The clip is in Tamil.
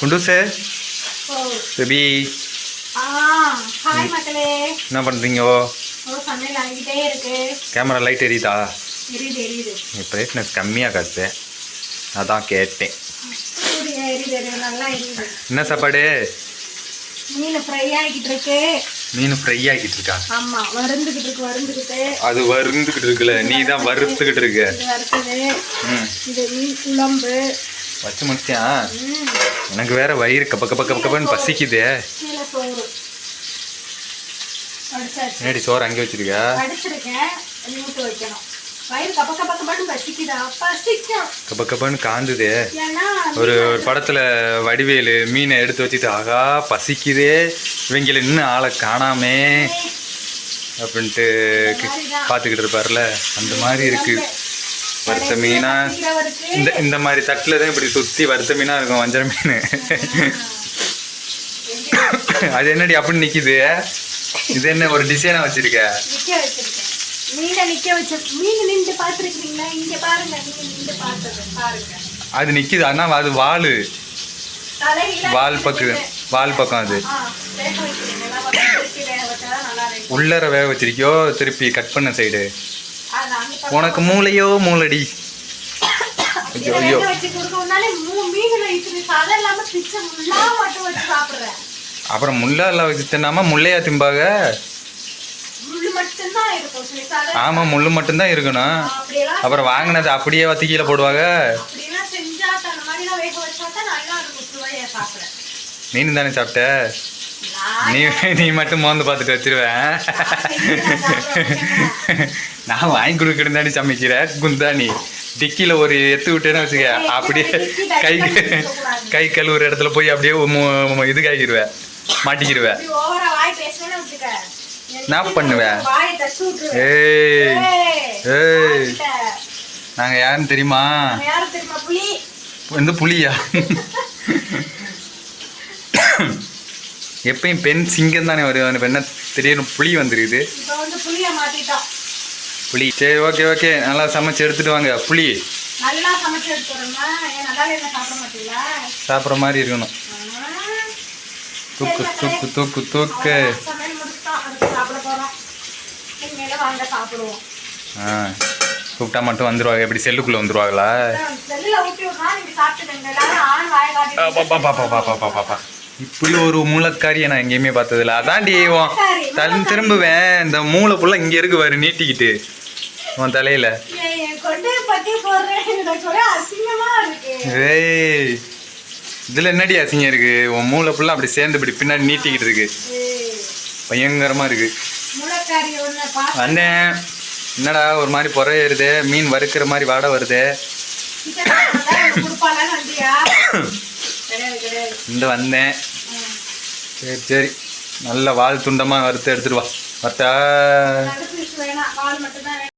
குண்டூசு ஓ. பேபி என்ன பண்ணுறீங்க கேமரா லைட் எரியுதா? பிரைட்னஸ் கம்மியாக காத்து அதான் கேட்டேன். என்ன சாப்பாடு? மீன் ஃப்ரை ஆகிக்கிட்டு இருக்கு. மீன் ஃப்ரை ஆகிட்டு இருக்கா? ஆமா அது வருந்துக்கிட்டு இருக்குல்ல. நீ தான் வறுத்துக்கிட்டு இருக்க. இது மீன் குழம்பு. வச்சு முடிச்சியா எனக்கு வேற வயிறு கப்ப கப்ப கப்ப கப்பன்னு பசிக்குதே. கீழே சோறு. அங்கே வச்சிருக்க? கப்ப கப்ப கப்பன்னு காந்துதே. ஒரு ஒரு படத்துல வடிவேலு மீனை எடுத்து வச்சுட்டு ஆகா பசிக்குதே. இவங்கள இன்னும் ஆளை காணாமே. அப்படின்ட்டு பார்த்துக்கிட்டு இருப்பார்ல. அந்த மாதிரி இருக்கு. வறுத்த மீனா இந்த இந்த மாதிரி தட்டில் தான் இப்படி சுற்றி வறுத்த மீனா இருக்கும் வஞ்சர மீன். அது என்னடி அப்படின்னு நிக்குது? இது என்ன ஒரு டிசைனா வச்சிருக்க? அது நிக்குது ஆனா அது வால். வால் பக்கம் வால் பக்கம் அது. உள்ளர வேக வச்சிருக்கியோ திருப்பி கட் பண்ண சைடு உனக்கு மூளையோ மூளடி. ஐயோ. வேக வச்சு கொடுக்கணும்னாலே மூ மீன்ல இத்தனை சதை இல்லாம பிச்சை முள்ளா மட்டும் வச்சு சாப்பிடுறேன். அப்புறம் முள்ளெல்லாம் வச்சு தின்னாம முள்ளையா திம்பாக? ஆமா முள்ளு மட்டும்தான் இருக்கணும். அப்புறம் வாங்கினது அப்படியே வத்தி கீழே போடுவாங்க? மீன் தானே சாப்பிட்ட? நீ நீ மட்டும் மோந்து பார்த்துட்டு வச்சிருவேன் நான் வாங்கி கொடுக்கணும் சமைக்கிற குந்தாணி டிக்கில ஒரு எத்து விட்டேன்னு வச்சுக்க அப்படியே கை கை கழுவுற இடத்துல போய் அப்படியே இது காய்க்கிருவேன் மாட்டிக்கிருவேன் இப்படி ஓவரா வாய் பேசுனேன்னு வச்சுக்க. என்ன பண்ணுவ? வாயை தச்சு விட்டுருவேன். ஏய் ஏய், ஏய். மாட்டிட்ட. நாங்க யாருன்னு தெரியுமா. வந்து புலியா எப்பயும் பெண் சிங்கம் தானே வரும் இப்ப என்ன திடீர்னு புலி வந்துருக்குது. புலி. சரி ஓகே ஓகே. நல்லா சமைச்சு எடுத்துட்டு வாங்க. புளி? சாப்பிட்ற மாதிரி இருக்கணும். தூக்கு தூக்கு தூக்கு தூக்கு. ஆ. கூப்பிட்டா மட்டும் வந்துருவாங்க. எப்படி செல்லுக்குள்ள வந்துருவாங்களா? பாப்பா பாப்பா பாப்பா பாப்பா பாப்பா இப்படி ஒரு மூளைக்காரியை நான் எங்கேயுமே பார்த்ததில்ல. அதான்டி உன் தன் திரும்புவேன். இந்த மூளை புள்ள இங்க இருக்கு பாரு நீட்டிக்கிட்டு. உன் தலையில. ஏய், இதுல என்னடி அசிங்கம் இருக்கு? உன் மூளை புள்ள அப்படி சேர்ந்து இப்படி பின்னாடி நீட்டிக்கிட்டு இருக்கு. ஏய், பயங்கரமா இருக்கு. வந்தேன் என்னடா ஒரு மாதிரி புற ஏறுது மீன் வறுக்கிற மாதிரி வாடை வருது? இந்த வந்தேன். சரி சரி. நல்ல வால் துண்டமா வறுத்து எடுத்துட்டு வா. வத்தா